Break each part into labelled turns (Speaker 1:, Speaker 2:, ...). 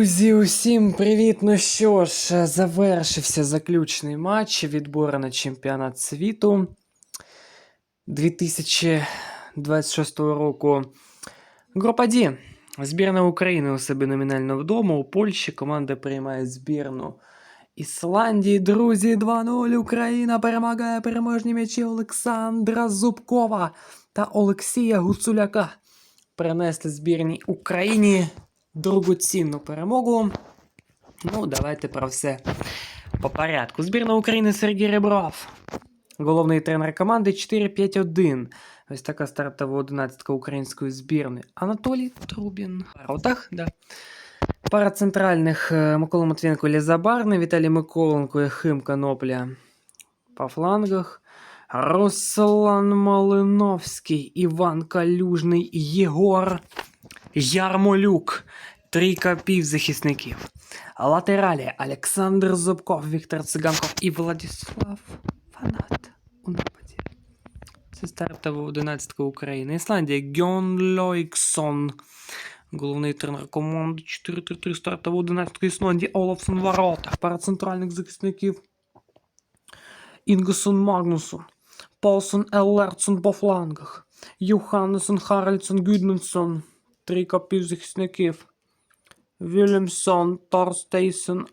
Speaker 1: Друзі, усім привіт! Ну що ж, завершився заключний матч відбору на чемпіонат світу 2026 року. Група D. Збірна України у себе номінально вдома. У Польщі команда приймає збірну Ісландії. Друзі, 2-0. Україна перемагає переможні м'ячі Олександра Зубкова та Олексія Гуцуляка. Принесли збірній Україні дорогоцінну перемогу. Ну, давайте про все по порядку. Збірна України Сергій Ребров. Головний тренер команди 4-5-1. Ось така стартова одинадцятка української збірної. Анатолій Трубін. Воротах, да. Пара центральних е, Микола Матвієнко Лізабарний, Віталій Миколенко і Хим Конопля по флангах. Руслан Малиновський, Іван Калюжний, Єгор Ярмолюк. Трійка півзахисників. Латералі Олександр Зубков, Віктор Циганков і Владислав Фанат у нападі. Це стартова одинадцятка України. Ісландія Гьон Лойксон. Головний тренер команди 4-3-3 стартова одинадцятка Ісландії Олафсон в воротах. Пара захисників. Інгесон Магнусон. Паулсон Еллертсон по флангах. Юханнессон Харальдсон Гюдмунсон. Трійка півзахисників. Вільямсон, Торстейсон,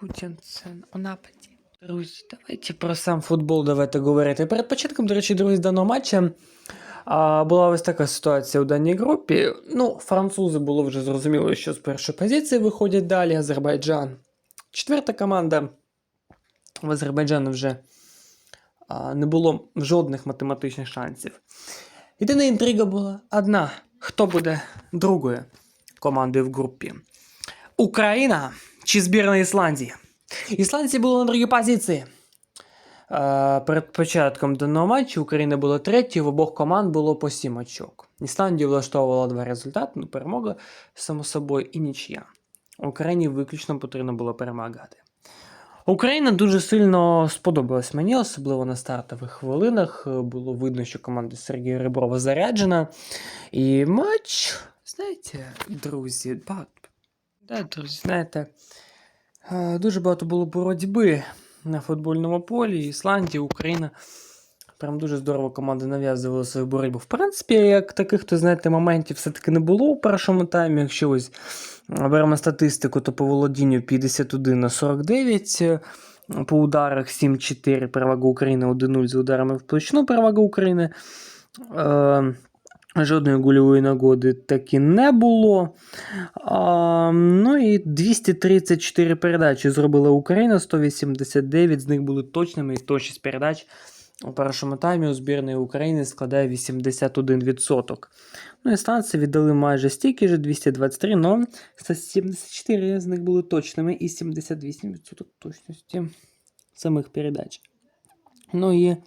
Speaker 1: Гутінсен у нападі. Друзі, давайте про сам футбол давайте говорити. Перед початком, до речі, друзі, даного матча а, була ось така ситуація у даній групі. Ну, французи було вже зрозуміло, що з першої позиції виходять далі Азербайджан. Четверта команда в Азербайджану вже а, не було жодних математичних шансів. Єдина інтрига була одна: хто буде другою командою в групі? Україна чи збірна Ісландії? Ісландці були на другій позиції. Е, перед початком даного матчу Україна була третьою, в обох команд було по 7 очок. Ісландія влаштовувала два результати, ну, перемога, само собою, і нічия. Україні виключно потрібно було перемагати. Україна дуже сильно сподобалась мені, особливо на стартових хвилинах. Е, Було видно, що команда Сергія Реброва заряджена. І матч, знаєте, друзі, багато. Да, друзі, знаєте, е, дуже багато було боротьби на футбольному полі. Ісландія, Україна. Прям дуже здорово команди нав'язували свою боротьбу. В принципі, як таких, то знаєте, моментів все-таки не було у першому таймі. Якщо ось беремо статистику, то по володінню 51 на 49, е, по ударах 7-4, перевага України 1-0 з ударами в площину, перевага України. Е, Жодної гольової нагоди таки не було. А, ну і 234 передачі зробила Україна, 189 з них були точними, і 106 передач у першому таймі у збірної України складає 81%. Ну і станці віддали майже стільки ж 223, але 174 з них були точними і 78% точності самих передач. Ну і е,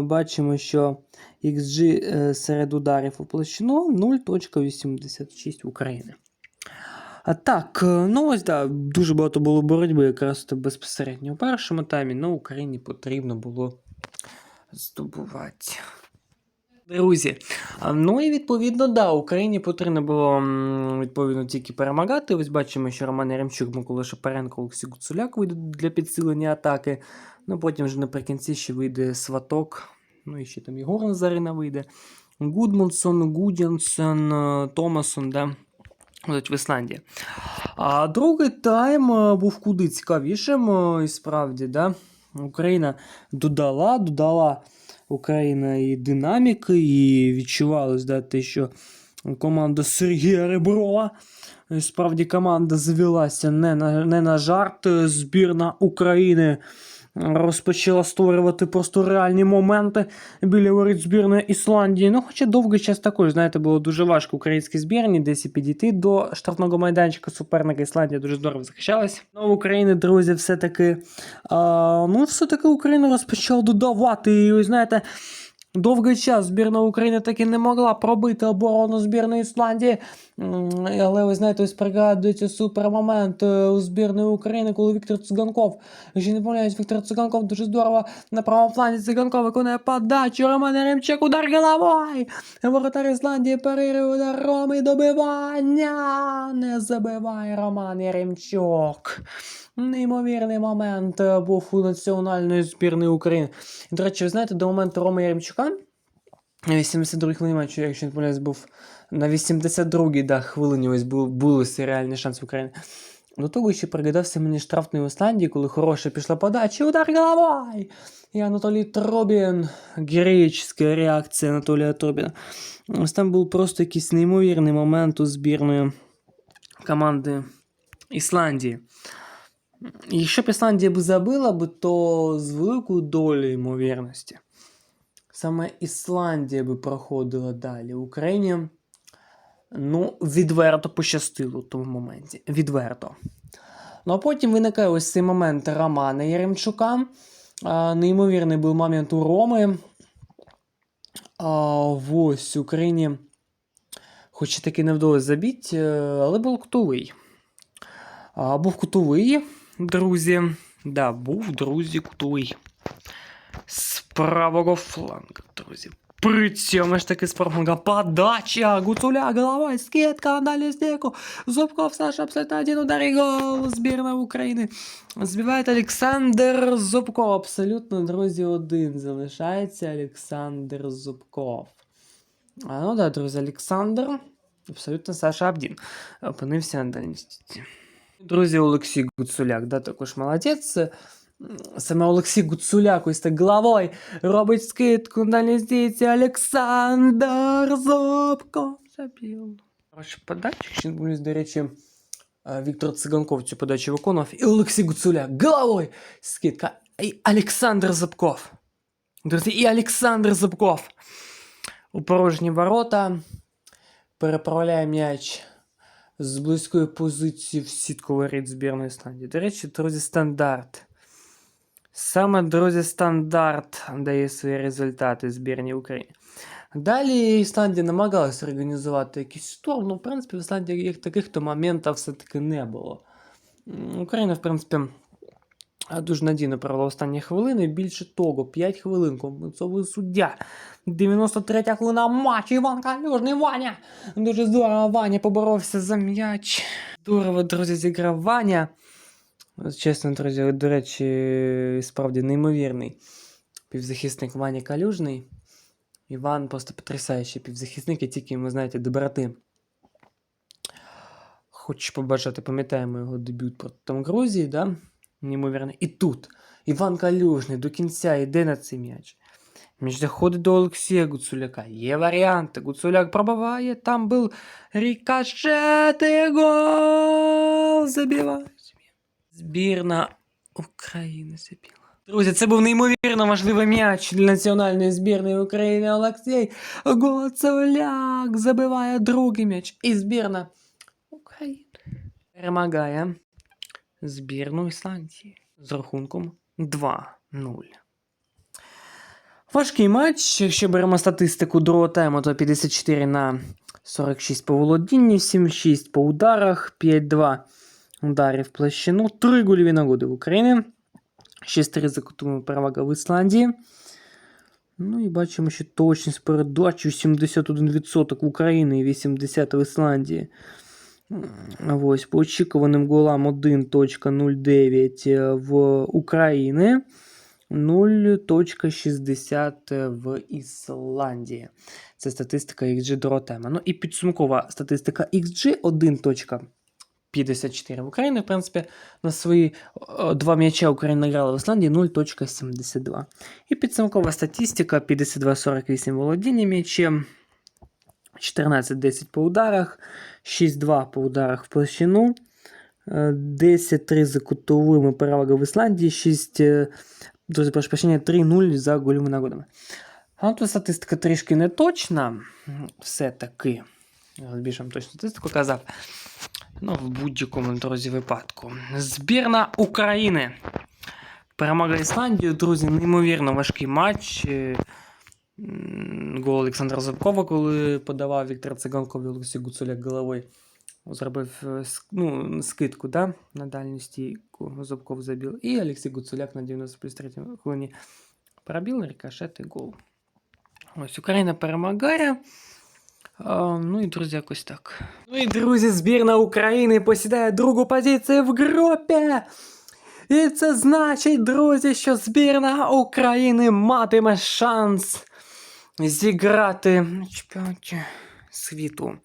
Speaker 1: бачимо, що XG е, серед ударів у площину 0.86 України. А так, е, ну ось да, дуже багато було боротьби якраз безпосередньо у першому таймі, але Україні потрібно було здобувати. Друзі, ну і відповідно, да, Україні потрібно було відповідно тільки перемагати. Ось бачимо, що Роман Яремчук, Микола Шапаренко, Олексій Гуцуляк вийдуть для підсилення атаки. Ну потім вже наприкінці ще вийде Сваток. Ну і ще там Єгор Назарина вийде. Гудмансон, Гудянсен, е, Томасон, да. В Ісландії. А другий тайм е, був куди цікавішим, е, і справді, да. Україна додала, додала Україна і динаміки, і відчувалось, да, те, що команда Сергія Реброва. і Справді команда завелася не на, не на жарт. Збірна України розпочала створювати просто реальні моменти біля воріт збірної Ісландії. Ну, хоча довгий час також, знаєте, було дуже важко українській збірні десь і підійти до штрафного майданчика суперника Ісландія дуже здорово захищалась. Ну, в Україні, друзі, все-таки ну, все-таки Україна розпочала додавати. І, знаєте, Довгий час збірна України таки не могла пробити оборону збірної Ісландії. Але ви знаєте, ось пригадується супермомент е, у збірної України, коли Віктор Циганков, якщо не помиляюсь, Віктор Циганков дуже здорово на правому фланзі Циганков виконує подачу, Роман Ремчак, удар головою. Воротар Ісландії перерив удар Роми, добивання. Не забиває Роман Яремчук. Неймовірний момент е, був у національної збірної України. І, До речі, ви знаєте, до моменту Роми Яремчука, 82-й хвилині матчу, якщо не помиляюсь, був на 82-й да, хвилині ось був, були реальний шанс в Україні. До того ще пригадався мені штрафний в Ісландії, коли хороша пішла подача, удар головою. І Анатолій Трубін, героїчна реакція Анатолія Трубіна. Ось там був просто якийсь неймовірний момент у збірної команди Ісландії. Якщо б Ісландія б забила б, то з великою долею ймовірності. Саме Ісландія би проходила далі. Україні ну, відверто пощастило в тому моменті. Відверто. Ну а потім виникає ось цей момент Романа Яремчука. А, неймовірний був момент у Роми. А, ось Україні. Хоч і таки не вдалося забити, е, але був кутовий. А, був кутовий, друзі. Да, був, друзі, кутовий. З правого флангу, друзі. При цьому ж таки з правого подача, Гуцуля, головой, скидка, далі стеку. Зубков, Саша, абсолютно один удар і гол. Збірна України. Збиває Олександр Зубков. Абсолютно, друзі, один залишається Олександр Зубков. А, ну да, друзі, Олександр. Абсолютно Саша Абдін. Опинився на дальній стійці. Друзі, Олексій Гуцуляк, да, також молодець. М, Саме Олексій Гуцуляк ось так головою робить скидку на ліздійці Олександр Зубков забив. Коротше, подачу, ще не помиляюсь, до речі, е, Віктор Циганков цю подачу виконував. І Олексій Гуцуляк головою скидка. І Олександр Зубков. Друзі, і Олександр Зубков. У порожні ворота переправляє м'яч з близької позиції в сітковий збірної Ісландії. До речі, друзі, стандарт. Саме, друзі, стандарт дає свої результати збірній України. Далі Ісландія намагалася організувати якийсь шторм, але, в принципі, в Ісландії таких то моментів все-таки не було. Україна, в принципі, дуже надійно провела останні хвилини. Більше того, 5 хвилин компенсовує суддя. 93 хвилина матчу. Іван Калюжний Ваня. Дуже здорово Ваня поборовся за м'яч. Здорово, друзі, зіграв Ваня. Чесно, друзі, до речі, справді неймовірний півзахисник Ваня Калюжний. Іван просто потрясаючий півзахисник, і тільки йому, знаєте, доброти. Хочу побажати, пам'ятаємо його дебют проти там Грузії, да? Неймовірно. І тут Іван Калюжний до кінця йде на цей м'яч. Між доходить до Олексія Гуцуляка. Є варіанти. Гуцуляк пробиває. Там був рикошет і гол. Забиває. Збірна України забила. Друзі, це був неймовірно важливий м'яч для національної збірної України. Олексій Гуцуляк забиває другий м'яч. І збірна України перемагає збірну Ісландії з рахунком 2-0. Важкий матч. Якщо беремо статистику другого тайму, то 54 на 46 по володінню, 7-6 по ударах, 5-2 ударів в площину, 3 гольові нагоди в Україні, 6-3 за кутовими перевага в Ісландії. Ну і бачимо, що точність передачі 71% в Україні і 80% в Ісландії. Ось, по очікуваним голам 1.09 в України, 0.60 в Ісландії. Це статистика XG Доротема. Ну і підсумкова статистика XG 1.54 в Україні. В принципі, на свої два м'яча Україна грала в Ісландії 0.72. І підсумкова статистика 52-48 володіння м'ячем. 14-10 по ударах, 6-2 по ударах в площину, е, 10-3 за кутовими перевага в Ісландії, 6, е, друзі, прошу прощення, 3-0 за гольовими нагодами. А тут статистика трішки не точна, все-таки. Я більше точну статистику казав. Ну, в будь-якому, друзі, випадку. Збірна України. Перемога Ісландію, друзі, неймовірно важкий матч. Гол Олександра Зубкова, коли подавав Віктор Циганков і Гуцуляк головою. Зробив е, ну, скидку да, на дальню стійку. Зубков забив. І Олексій Гуцуляк на 90 плюс 3 хвилині пробив рикошет і гол. Ось Україна перемагає. А, ну і друзі, якось так. Ну і друзі, збірна України посідає другу позицію в групі. І це значить, друзі, що збірна України матиме шанс зіграти чемпіонаті світу.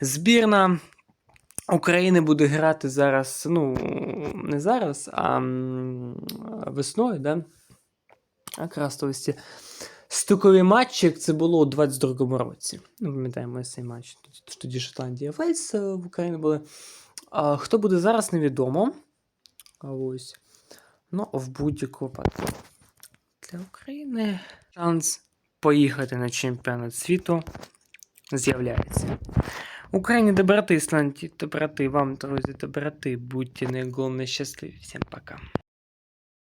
Speaker 1: Збірна України буде грати зараз, ну, не зараз, а весною, да? То ось матчі, як це було у 22-му році. Ну, пам'ятаємо цей матч. Тоді- Шотландія Вельс е, в Україні були. А, хто буде зараз, невідомо. Ось. Ну, в будь-якому випадку. Для України шанс поїхати на чемпіонат світу з'являється. Україні доброти, Ісландії доброти, вам, друзі, доброти, будьте найголовніше щасливі. Всім пока.